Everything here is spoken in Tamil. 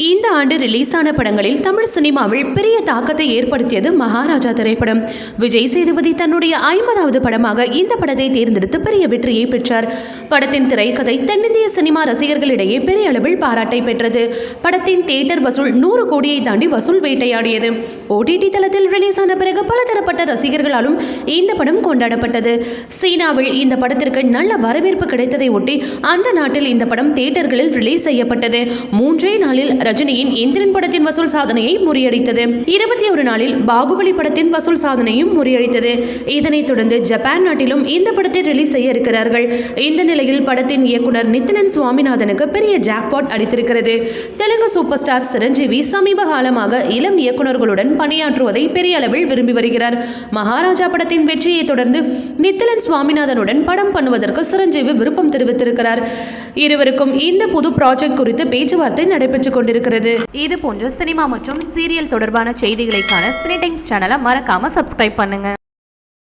இந்த ஆண்டு ரிலீஸ் ஆன படங்களில் தமிழ் சினிமாவில் பெரிய தாக்கத்தை ஏற்படுத்தியது மகாராஜா திரைப்படம். விஜய் சேதுபதி தன்னுடைய ஐம்பதாவது படமாக இந்த படத்தை தேர்ந்தெடுத்து பெரிய வெற்றியை பெற்றார். படத்தின் திரைக்கதை தென்னிந்திய சினிமா ரசிகர்களிடையே பெரிய அளவில் பாராட்டை பெற்றது. படத்தின் தியேட்டர் வசூல் நூறு கோடியை தாண்டி வசூல் வேட்டையாடியது. ஓடிடி தளத்தில் ரிலீஸ் ஆன பிறகு பலதரப்பட்ட ரசிகர்களாலும் இந்த படம் கொண்டாடப்பட்டது. சீனாவில் இந்த படத்திற்கு நல்ல வரவேற்பு கிடைத்ததை ஒட்டி அந்த நாட்டில் இந்த படம் தியேட்டர்களில் ரிலீஸ் செய்யப்பட்டது. மூன்றே நாளில் ரஜினியின் எந்திரன் படத்தின் வசூல் சாதனையை முறியடித்தது. இருபத்தி ஒரு நாளில் பாகுபலி படத்தின் வசூல் சாதனையும் முறியடித்தது. இதனைத் தொடர்ந்து ஜப்பான் நாட்டிலும் இந்த படத்தை ரிலீஸ் செய்ய இருக்கிறார்கள். இந்த நிலையில் படத்தின் இயக்குனர் நித்திலன் சுவாமிநாதனுக்கு பெரிய ஜாக்பாட் அடித்திருக்கிறது. தெலுங்கு சூப்பர் ஸ்டார் சிரஞ்சீவி சமீப காலமாக இளம் இயக்குனர்களுடன் பணியாற்றுவதை பெரிய அளவில் விரும்பி வருகிறார். மகாராஜா படத்தின் வெற்றியை தொடர்ந்து நித்திலன் சுவாமிநாதனுடன் படம் பண்ணுவதற்கு சிரஞ்சீவி விருப்பம் தெரிவித்திருக்கிறார். இருவருக்கும் இந்த புது ப்ராஜெக்ட் குறித்து பேச்சுவார்த்தை நடைபெற்றுக் கொண்டிருக்கிறது. இது போன்ற சினிமா மற்றும் சீரியல் தொடர்பான செய்திகளைக்கான சினி டைம்ஸ் சேனலை மறக்காம சப்ஸ்கிரைப் பண்ணுங்க.